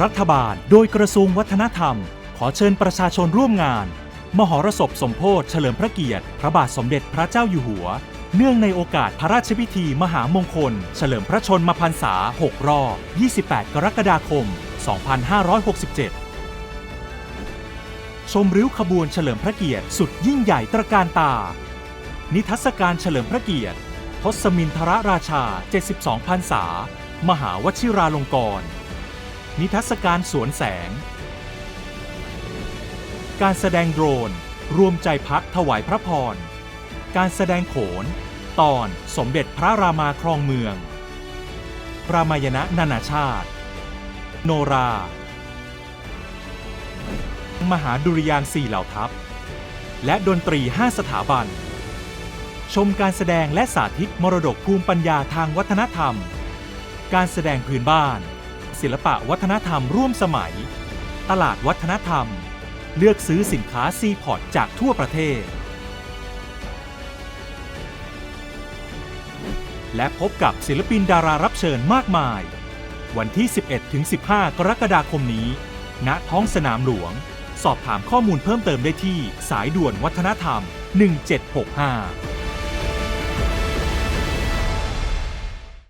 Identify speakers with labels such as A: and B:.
A: รัฐบาล โดยกระทรวงวัฒนธรรม ขอเชิญประชาชนร่วมงาน มหรสพสมโพธิเฉลิมพระเกียรติ พระบาทสมเด็จพระเจ้าอยู่หัว เนื่องในโอกาสพระราชพิธีมหามงคล เฉลิมพระชนมพรรษา 6 รอบ 28 กรกฎาคม 2567 ชมริ้วขบวนเฉลิมพระเกียรติสุดยิ่งใหญ่ตระการตา นิทรรศการเฉลิมพระเกียรติทศมินทรราชา 72พรรษามหาวชิราลงกรณ์ นิทรรศการสวนแสง การแสดงโดรน รวมใจพักถวายพระพร การแสดงโขน ตอนสมเด็จพระรามาครองเมือง รามายณะนานาชาติ โนรา มหาดุริยางสี่เหล่าทัพ และดนตรี5สถาบัน ชมการแสดงและสาธิตมรดกภูมิปัญญาทางวัฒนธรรม การแสดงพื้นบ้าน ศิลปะวัฒนธรรมร่วมสมัย ตลาดวัฒนธรรม เลือกซื้อสินค้าซีพอร์ตจากทั่วประเทศ และพบกับศิลปินดารารับเชิญมากมาย วันที่ 11-15 กรกฎาคมนี้ ณท้องสนามหลวง สอบถามข้อมูลเพิ่มเติมได้ที่สายด่วนวัฒนธรรม 1765